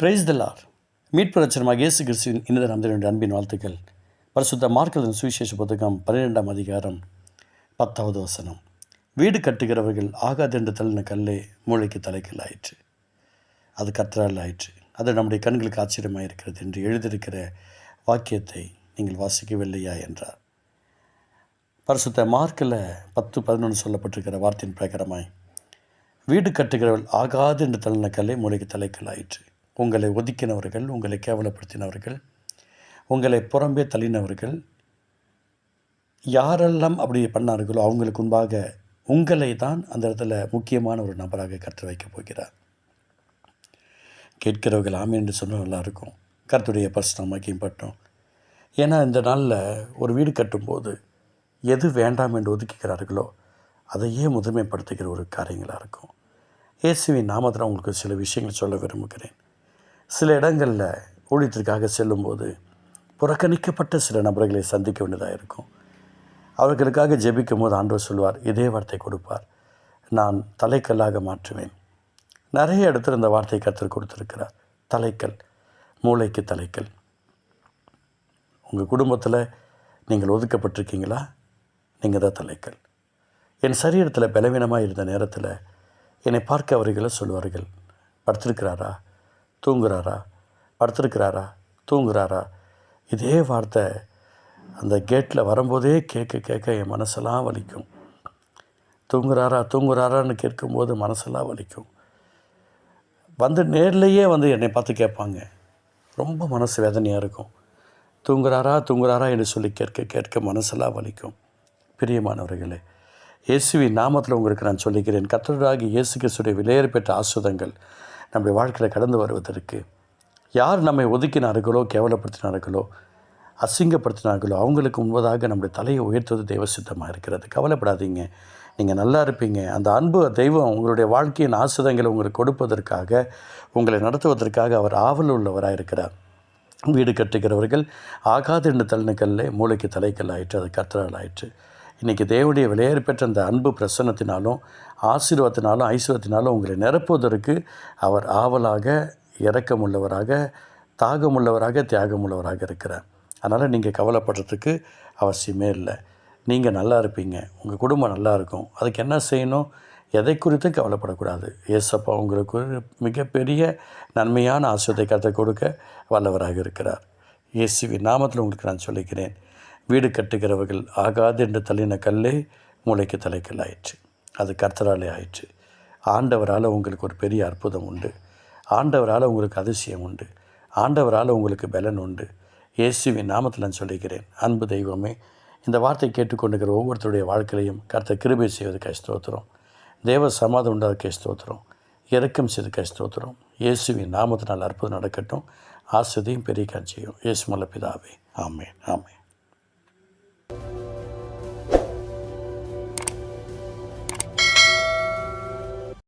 Price தல்லார் மீட்புரட்சனமாக இயேசு கிறிஸ்துவின் இனித நம்பினுடைய அன்பின் வாழ்த்துக்கள். பரிசுத்த மார்க்கலின் சுவிசேஷ புத்தகம் பன்னிரெண்டாம் அதிகாரம் பத்தாவது வசனம். வீடு கட்டுகிறவர்கள் ஆகாதென்று தள்ளின கல்லே மூளைக்கு தலைக்கல் ஆயிற்று. அது கற்றால் ஆயிற்று. அது நம்முடைய கண்களுக்கு ஆச்சரியமாக இருக்கிறது என்று எழுதியிருக்கிற வாக்கியத்தை நீங்கள் வாசிக்கவில்லையா என்றார். பரிசுத்த மார்க்கில் பத்து பதினொன்று சொல்லப்பட்டிருக்கிற வார்த்தையின் பிரகாரமாய் வீடு கட்டுகிறவர்கள் ஆகாது என்று தள்ளின கல்லை மூளைக்கு தலைக்கல் ஆயிற்று. உங்களை ஒதுக்கினவர்கள் உங்களை கேவலப்படுத்தினவர்கள் உங்களை புறம்பே தள்ளினவர்கள் யாரெல்லாம் அப்படி பண்ணார்களோ அவங்களுக்கு முன்பாக உங்களை தான் அந்த இடத்துல முக்கியமான ஒரு நபராக கற்று வைக்கப் போகிறார். கேட்கிறவர்கள் ஆமே என்று சொன்னால் நல்லா இருக்கும் கருத்துடைய பர்சனமாக்கியும் பட்டோம் ஏன்னா இந்த நாளில் ஒரு வீடு கட்டும்போது எது வேண்டாம் என்று ஒதுக்கிக்கிறார்களோ அதையே முதன்மைப்படுத்துகிற ஒரு காரியங்களாக இருக்கும். இயேசுவின் நாமத்தில் உங்களுக்கு சில விஷயங்கள் சொல்ல விரும்புகிறேன். சில இடங்களில் ஊழியத்திற்காக செல்லும்போது புறக்கணிக்கப்பட்ட சில நபர்களை சந்திக்க வேண்டியதாக இருக்கும். அவர்களுக்காக ஜெபிக்கும் போது ஆண்டவர் சொல்வார் இதே வார்த்தை கொடுப்பார். நான் தலைக்கல்லாக மாற்றுவேன். நிறைய இடத்துல இந்த வார்த்தை கற்றுக் கொடுத்துருக்கிறார். தலைக்கல் மூளைக்கு தலைக்கல். உங்கள் குடும்பத்தில் நீங்கள் ஒதுக்கப்பட்டிருக்கீங்களா? நீங்கள் தான் தலைக்கல். என் சரீரத்தில் பலவீனமாக இருந்த நேரத்தில் என்னை பார்க்க அவர்களை சொல்வார்கள் படுத்திருக்கிறாரா? தூங்குறாரா? படுத்திருக்கிறாரா? தூங்குறாரா? இதே வார்த்தை அந்த கேட்டில் வரும்போதே கேட்க கேட்க என் மனசெல்லாம் வலிக்கும். தூங்குறாரா தூங்குறாரான்னு கேட்கும்போது மனசெல்லாம் வலிக்கும். வந்து நேர்லேயே வந்து என்னை பார்த்து கேட்பாங்க. ரொம்ப மனசு வேதனையாக இருக்கும். தூங்குறாரா தூங்குறாரா என்று சொல்லி கேட்க கேட்க மனசெல்லாம் வலிக்கும். பிரியமானவர்களே இயேசுவின் நாமத்தில் உங்களுக்கு நான் சொல்லிக்கிறேன் கத்தராகி இயேசு கிறிஸ்துடைய விலையேற பெற்ற ஆசுதங்கள். நம்முடைய வாழ்க்கையில் கடந்து வருவதற்கு யார் நம்மை ஒதுக்கினார்களோ கேவலப்படுத்தினார்களோ அசிங்கப்படுத்தினார்களோ அவங்களுக்கு முன்பதாக நம்முடைய தலையை உயர்த்துவது தெய்வ சித்தமாக இருக்கிறது. கவலைப்படாதீங்க. நீங்கள் நல்லா இருப்பீங்க. அந்த அன்பு தெய்வம் உங்களுடைய வாழ்க்கையின் ஆசுதங்களை உங்களுக்கு கொடுப்பதற்காக உங்களை நடத்துவதற்காக அவர் ஆவல் உள்ளவராக இருக்கிறார். வீடு கட்டுகிறவர்கள் ஆகாது என்று தள்ளினக்கல்லே மூளைக்கு தலைக்கல் ஆயிற்று அது கத்தரால் ஆயிற்று. இன்றைக்கி தேவனுடைய விலையேறு பெற்ற அந்த அன்பு பிரசன்னத்தினாலும் ஆசீர்வாதத்தினாலும் ஐஸ்வரத்தினாலும் உங்களை நிரப்புவதற்கு அவர் ஆவலாக இறக்கமுள்ளவராக தாகமுள்ளவராக தியாகமுள்ளவராக இருக்கிறார். அதனால் நீங்கள் கவலைப்படுறதுக்கு அவசியமே இல்லை. நீங்கள் நல்லா இருப்பீங்க. உங்கள் குடும்பம் நல்லா இருக்கும். அதுக்கு என்ன செய்யணும்? எதை குறித்து கவலைப்படக்கூடாது. ஏசப்பா உங்களுக்கு மிகப்பெரிய நன்மையான ஆசிரியத்தை கற்றுக் கொடுக்க வல்லவராக இருக்கிறார். இயேசுவின் நாமத்தில் உங்களுக்கு நான் சொல்லிக்கிறேன். வீடு கட்டுகிறவர்கள் ஆகாது என்று தள்ளின கல்லே மூளைக்கு தலைக்கல் ஆயிற்று. அது கர்த்தராலே ஆயிற்று. ஆண்டவரால் உங்களுக்கு ஒரு பெரிய அற்புதம் உண்டு. ஆண்டவரால் உங்களுக்கு அதிசயம் உண்டு. ஆண்டவரால் உங்களுக்கு பலன் உண்டு. இயேசுவின் நாமத்தில் நான் சொல்லிக்கிறேன் அன்பு தெய்வமே இந்த வார்த்தை கேட்டுக்கொண்டுகிற ஒவ்வொருத்தருடைய வாழ்க்கையிலையும் கர்த்த கிருபை செய்வதற்கு ஸ்தோத்திரம். தேவ சமாதம் உண்டாத ஸ்தோத்திரம். இறக்கம் செய்து ஸ்தோத்திரம். இயேசுவின் நாமத்தினால் அற்புதம் நடக்கட்டும். ஆசிரியும் பெரிய காட்சியும் இயேசு மலப்பிதாவே ஆமே ஆமே